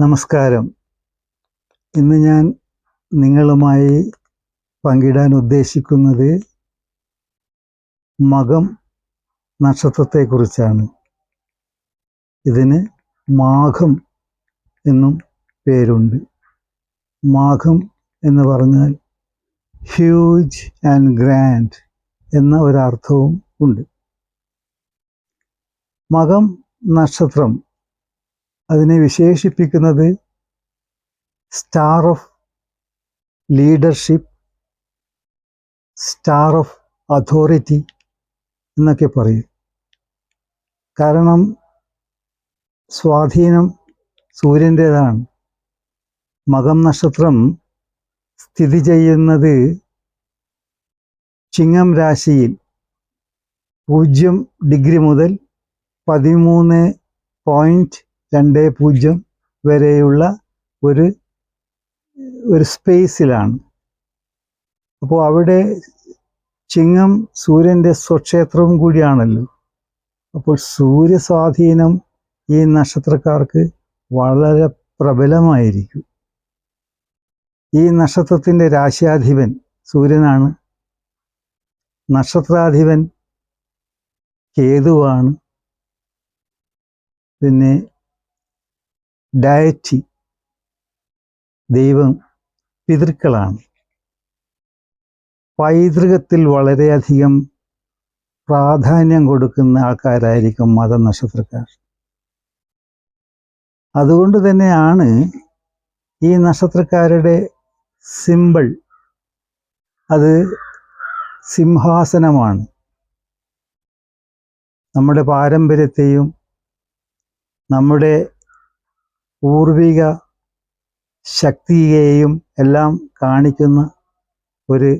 നമസ്കാരം. ഇന്ന് ഞാൻ നിങ്ങളുമായി പങ്കിടാൻ ഉദ്ദേശിക്കുന്നത് മകം നക്ഷത്രത്തെക്കുറിച്ചാണ്. ഇതിന് മാഘം എന്നും പേരുണ്ട്. മാഘം എന്ന് പറഞ്ഞാൽ ഹ്യൂജ് ആൻഡ് ഗ്രാൻഡ് എന്ന ഒരർത്ഥവും ഉണ്ട്. മകം നക്ഷത്രം അതിനെ വിശേഷിപ്പിക്കുന്നത് star of leadership star of authority എന്നൊക്കെ പറയും. കാരണം സ്വാധീനം സൂര്യന്റേതാണ്. മകം നക്ഷത്രം സ്ഥിതി ചെയ്യുന്നത് ചിങ്ങം രാശിയിൽ പൂജ്യം ഡിഗ്രി മുതൽ പതിമൂന്ന് പോയിന്റ് രണ്ട് പൂജ്യം വരെയുള്ള ഒരു ഒരു സ്പേസിലാണ്. അപ്പോൾ അവിടെ ചിങ്ങം സൂര്യന്റെ സ്വക്ഷേത്രവും കൂടിയാണല്ലോ. അപ്പോൾ സൂര്യ സ്വാധീനം ഈ നക്ഷത്രക്കാർക്ക് വളരെ പ്രബലമായിരിക്കും. ഈ നക്ഷത്രത്തിന്റെ രാശ്യാധിപൻ സൂര്യനാണ്. നക്ഷത്രാധിപൻ കേതുവാണ്. പിന്നെ ഡയറ്റി ദൈവം പിതൃക്കളാണ്. പൈതൃകത്തിൽ വളരെയധികം പ്രാധാന്യം കൊടുക്കുന്ന ആൾക്കാരായിരിക്കും മതനക്ഷത്രക്കാർ. അതുകൊണ്ട് തന്നെയാണ് ഈ നക്ഷത്രക്കാരുടെ സിമ്പിൾ. അത് സിംഹാസനമാണ്. നമ്മുടെ പാരമ്പര്യത്തെയും നമ്മുടെ പൂർവിക ശക്തിയെയും എല്ലാം കാണിക്കുന്ന ഒരു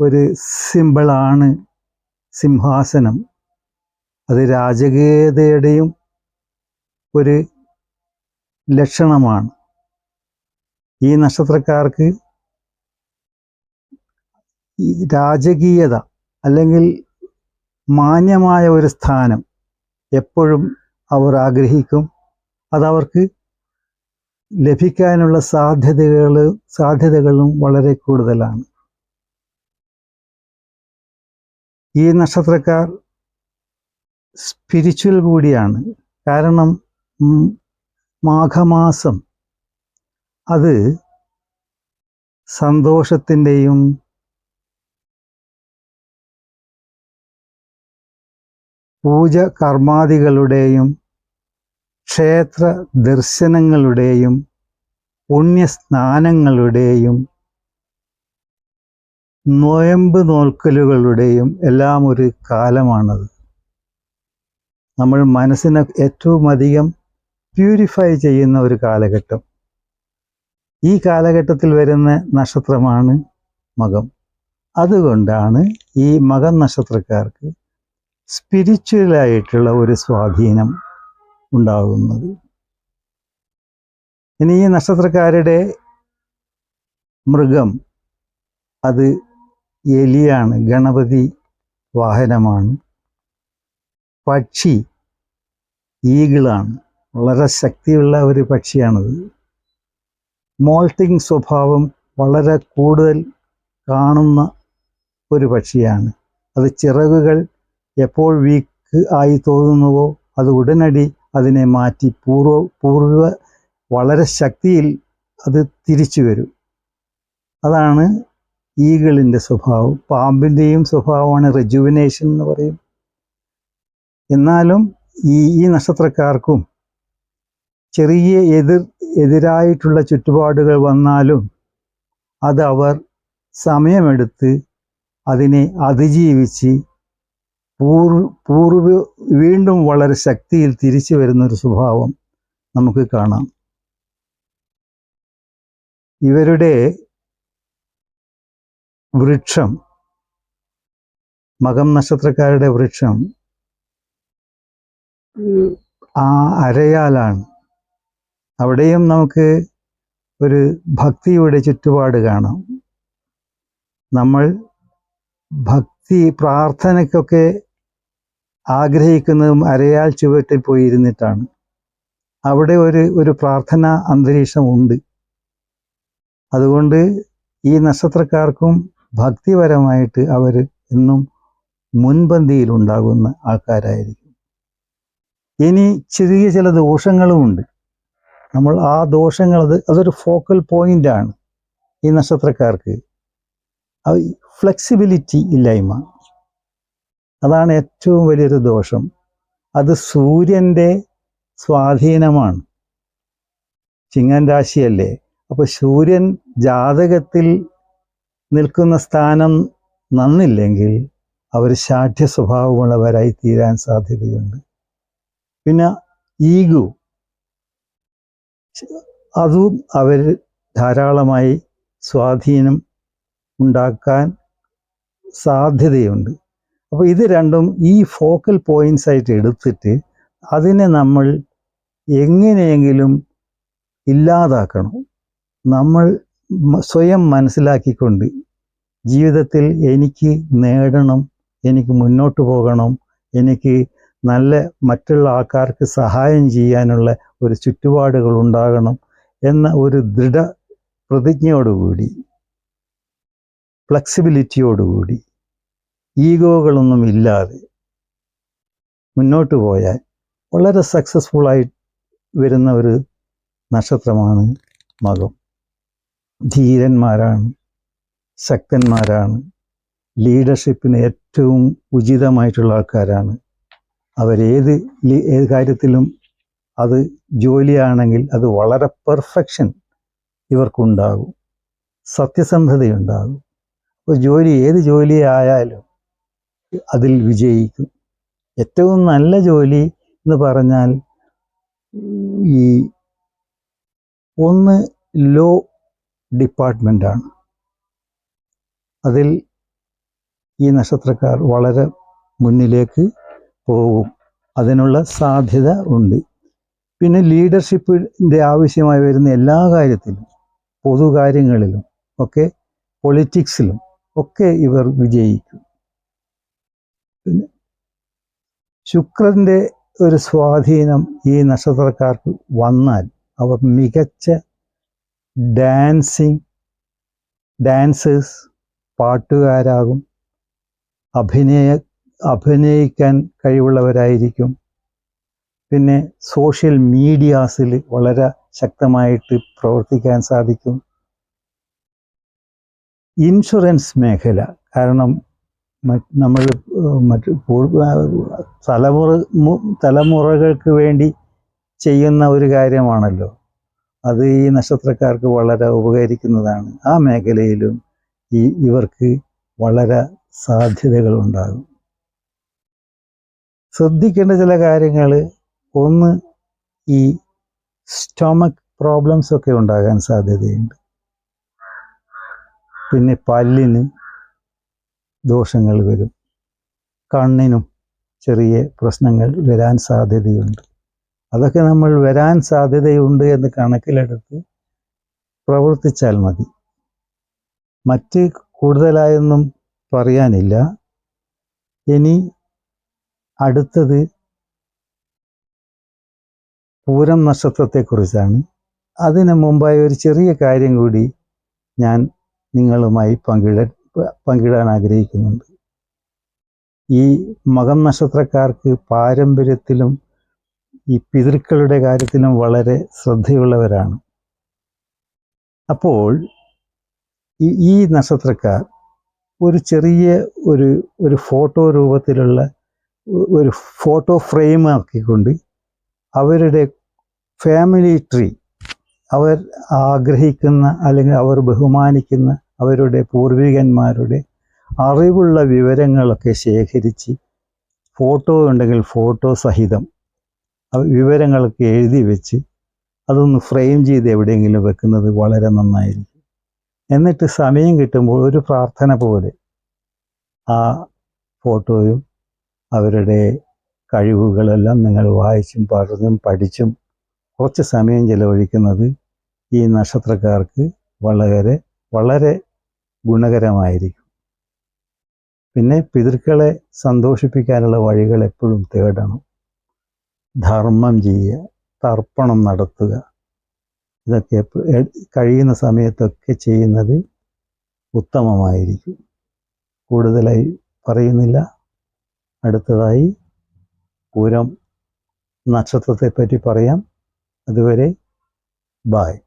ഒരു സിമ്പിളാണ് സിംഹാസനം. അത് രാജകീയതയുടെയും ഒരു ലക്ഷണമാണ്. ഈ നക്ഷത്രക്കാർക്ക് രാജകീയത അല്ലെങ്കിൽ മാന്യമായ ഒരു സ്ഥാനം എപ്പോഴും അവർ ആഗ്രഹിക്കും. അതവർക്ക് ലഭിക്കാനുള്ള സാധ്യതകൾ സാധ്യതകളും വളരെ കൂടുതലാണ്. ഈ നക്ഷത്രക്കാർ സ്പിരിച്വൽ കൂടിയാണ്. കാരണം മാഘമാസം അത് സന്തോഷത്തിന്റെയും പൂജ കർമാദികളുടെയും ക്ഷേത്ര ദർശനങ്ങളുടെയും പുണ്യസ്നാനങ്ങളുടെയും നോയമ്പ് നോൽക്കലുകളുടെയും എല്ലാം ഒരു കാലമാണത്. നമ്മൾ മനസ്സിനെ ഏറ്റവും അധികം പ്യൂരിഫൈ ചെയ്യുന്ന ഒരു കാലഘട്ടം. ഈ കാലഘട്ടത്തിൽ വരുന്ന നക്ഷത്രമാണ് മകം. അതുകൊണ്ടാണ് ഈ മകം നക്ഷത്രക്കാർക്ക് സ്പിരിച്വലായിട്ടുള്ള ഒരു സ്വാധീനം ഉണ്ടാകുന്നത്. ഇനി ഈ നക്ഷത്രക്കാരുടെ മൃഗം അത് എലിയാണ് ഗണപതി വാഹനമാണ്. പക്ഷി ഈഗിളാണ് വളരെ ശക്തിയുള്ള ഒരു പക്ഷിയാണത്. മോൾട്ടിങ് സ്വഭാവം വളരെ കൂടുതൽ കാണുന്ന ഒരു പക്ഷിയാണ്. അത് ചിറകുകൾ എപ്പോൾ വീക്ക് ആയി തോന്നുന്നുവോ അത് ഉടനടി അതിനെ മാറ്റി പൂർവ പൂർവ വളരെ ശക്തിയിൽ അത് തിരിച്ചു വരും. അതാണ് ഈഗിളിന്റെ സ്വഭാവം. പാമ്പിന്റെയും സ്വഭാവമാണ് റെജുവിനേഷൻ എന്ന് പറയും. എന്നാലും ഈ ഈ നക്ഷത്രക്കാർക്കും ചെറിയ എതിർ എതിരായിട്ടുള്ള ചുറ്റുപാടുകൾ വന്നാലും അത് അവർ സമയമെടുത്ത് അതിനെ അതിജീവിച്ച് പൂർ പൂർവ വീണ്ടും വളരെ ശക്തിയിൽ തിരിച്ചു വരുന്നൊരു സ്വഭാവം നമുക്ക് കാണാം. ഇവരുടെ വൃക്ഷം മകം നക്ഷത്രക്കാരുടെ വൃക്ഷം ആ അരയാലാണ്. അവിടെയും നമുക്ക് ഒരു ഭക്തിയുടെ ചുറ്റുപാട് കാണാം. നമ്മൾ ഭക്തി പ്രാർത്ഥനയ്ക്കൊക്കെ ആഗ്രഹിക്കുന്നതും അരയാൽ ചുവട്ടിൽ പോയി ഇരുന്നിട്ടാണ് അവിടെ ഒരു ഒരു പ്രാർത്ഥനാ അന്തരീക്ഷം ഉണ്ട്. അതുകൊണ്ട് ഈ നക്ഷത്രക്കാർക്കും ഭക്തിപരമായിട്ട് അവർ എന്നും മുൻപന്തിയിലുണ്ടാകുന്ന ആൾക്കാരായിരിക്കും. ഇനി ചെറിയ ചില ദോഷങ്ങളുമുണ്ട് നമ്മൾ ആ ദോഷങ്ങൾ അത് അതൊരു ഫോക്കൽ പോയിന്റ് ആണ് ഈ നക്ഷത്രക്കാർക്ക്. ഫ്ലെക്സിബിലിറ്റി ഇല്ലായ്മ. അതാണ് ഏറ്റവും വലിയൊരു ദോഷം. അത് സൂര്യന്റെ സ്വാധീനമാണ്. ചിങ്ങൻ രാശിയല്ലേ? അപ്പോൾ സൂര്യൻ ജാതകത്തിൽ നിൽക്കുന്ന സ്ഥാനം നന്നില്ലെങ്കിൽ അവർ ശാഠ്യ സ്വഭാവമുള്ളവരായി തീരാൻ സാധ്യതയുണ്ട്. പിന്നെ ഈഗു. അതും അവർ ധാരാളമായി സ്വാധീനം ഉണ്ടാക്കാൻ സാധ്യതയുണ്ട്. അപ്പോൾ ഇത് രണ്ടും ഈ ഫോക്കൽ പോയിന്റ്സ് ആയിട്ട് എടുത്തിട്ട് അതിനെ നമ്മൾ എങ്ങനെയെങ്കിലും ഇല്ലാതാക്കണം. നമ്മൾ സ്വയം മനസ്സിലാക്കിക്കൊണ്ട് ജീവിതത്തിൽ എനിക്ക് നേടണം എനിക്ക് മുന്നോട്ട് പോകണം എനിക്ക് നല്ല മറ്റുള്ള ആൾക്കാർക്ക് സഹായം ചെയ്യാനുള്ള ഒരു ചുറ്റുപാടുകൾ ഉണ്ടാകണം എന്ന ഒരു ദൃഢ പ്രതിജ്ഞയോടുകൂടി ഫ്ലെക്സിബിലിറ്റിയോടുകൂടി ഈഗോകളൊന്നും ഇല്ലാതെ മുന്നോട്ട് പോയാൽ വളരെ സക്സസ്ഫുള്ളായി വരുന്ന ഒരു നക്ഷത്രമാണ് മകം. ധീരന്മാരാണ് ശക്തന്മാരാണ് ലീഡർഷിപ്പിന് ഏറ്റവും ഉചിതമായിട്ടുള്ള ആൾക്കാരാണ്. അവരേത് ഏത് കാര്യത്തിലും അത് ജോലിയാണെങ്കിൽ അത് വളരെ പെർഫെക്ഷൻ ഇവർക്കുണ്ടാകും. സത്യസന്ധതയുണ്ടാകും. അപ്പോൾ ജോലി ഏത് ജോലി ആയാലും അതിൽ വിജയിക്കും. ഏറ്റവും നല്ല ജോലി എന്ന് പറഞ്ഞാൽ ഈ ഒന്ന് ലോ ഡിപ്പാർട്ട്മെന്റാണ് അതിൽ ഈ നക്ഷത്രക്കാർ വളരെ മുന്നിലേക്ക് പോകും. അതിനുള്ള സാധ്യത ഉണ്ട്. പിന്നെ ലീഡർഷിപ്പിന്റെ ആവശ്യമായി വരുന്ന എല്ലാ കാര്യത്തിലും പൊതുകാര്യങ്ങളിലും ഒക്കെ പൊളിറ്റിക്സിലും ഒക്കെ ഇവർ വിജയിക്കും. പിന്നെ ശുക്രന്റെ ഒരു സ്വാധീനം ഈ നക്ഷത്രക്കാർക്ക് വന്നാൽ അവർ മികച്ച ഡാൻസിങ് ഡാൻസേഴ്സ് പാട്ടുകാരാകും. അഭിനയ അഭിനയിക്കാൻ കഴിവുള്ളവരായിരിക്കും. പിന്നെ സോഷ്യൽ മീഡിയാസിൽ വളരെ ശക്തമായിട്ട് പ്രവർത്തിക്കാൻ സാധിക്കും. ഇൻഷുറൻസ് മേഖല കാരണം നമ്മൾ മറ്റ് തലമുറ തലമുറകൾക്ക് വേണ്ടി ചെയ്യുന്ന ഒരു കാര്യമാണല്ലോ. അത് ഈ നക്ഷത്രക്കാർക്ക് വളരെ ഉപകരിക്കുന്നതാണ്. ആ മേഖലയിലും ഈ ഇവർക്ക് വളരെ സാധ്യതകളുണ്ടാകും ശ്രദ്ധിക്കേണ്ട ചില കാര്യങ്ങൾ ഒന്ന് ഈ സ്റ്റൊമക് പ്രോബ്ലംസ് ഒക്കെ ഉണ്ടാകാൻ സാധ്യതയുണ്ട്. പിന്നെ പല്ലിന് ദോഷങ്ങൾ വരും. കണ്ണിനും ചെറിയ പ്രശ്നങ്ങൾ വരാൻ സാധ്യതയുണ്ട്. അതൊക്കെ നമ്മൾ വരാൻ സാധ്യതയുണ്ട് എന്ന് കണക്കിലെടുത്ത് പ്രവർത്തിച്ചാൽ മതി. മറ്റ് കൂടുതലായൊന്നും പറയാനില്ല. ഇനി അടുത്തത് പൂരം നക്ഷത്രത്തെക്കുറിച്ചാണ്. അതിന് മുമ്പായി ഒരു ചെറിയ കാര്യം കൂടി ഞാൻ നിങ്ങളുമായി പങ്കിട പങ്കിടാൻ ആഗ്രഹിക്കുന്നുണ്ട്. ഈ മകം നക്ഷത്രക്കാർക്ക് പാരമ്പര്യത്തിലും ഈ പിതൃക്കളുടെ കാര്യത്തിലും വളരെ ശ്രദ്ധയുള്ളവരാണ്. അപ്പോൾ ഈ നക്ഷത്രക്കാർ ഒരു ചെറിയ ഒരു ഒരു ഫോട്ടോ രൂപത്തിലുള്ള ഒരു ഫോട്ടോ ഫ്രെയിം ആക്കിക്കൊണ്ട് അവരുടെ ഫാമിലി ട്രീ അവർ ആഗ്രഹിക്കുന്ന അല്ലെങ്കിൽ അവർ ബഹുമാനിക്കുന്ന അവരുടെ പൂർവികന്മാരുടെ അറിവുള്ള വിവരങ്ങളൊക്കെ ശേഖരിച്ച് ഫോട്ടോ ഉണ്ടെങ്കിൽ ഫോട്ടോ സഹിതം വിവരങ്ങളൊക്കെ എഴുതി വെച്ച് അതൊന്ന് ഫ്രെയിം ചെയ്ത് എവിടെയെങ്കിലും വെക്കുന്നത് വളരെ നന്നായിരിക്കും. എന്നിട്ട് സമയം കിട്ടുമ്പോൾ ഒരു പ്രാർത്ഥന പോലെ ആ ഫോട്ടോയും അവരുടെ കഴിവുകളെല്ലാം നിങ്ങൾ വായിച്ചും പറഞ്ഞും പഠിച്ചും കുറച്ച് സമയം ചിലവഴിക്കുന്നത് ഈ നക്ഷത്രക്കാർക്ക് വളരെ വളരെ ഗുണകരമായിരിക്കും. പിന്നെ പിതൃക്കളെ സന്തോഷിപ്പിക്കാനുള്ള വഴികൾ എപ്പോഴും തേടണം. ധർമ്മം ചെയ്യുക തർപ്പണം നടത്തുക. ഇതൊക്കെ കഴിയുന്ന സമയത്തൊക്കെ ചെയ്യുന്നത് ഉത്തമമായിരിക്കും. കൂടുതലായി പറയുന്നില്ല. അടുത്തതായി പൂരം നക്ഷത്രത്തെപ്പറ്റി പറയാം. അതുവരെ ബായ്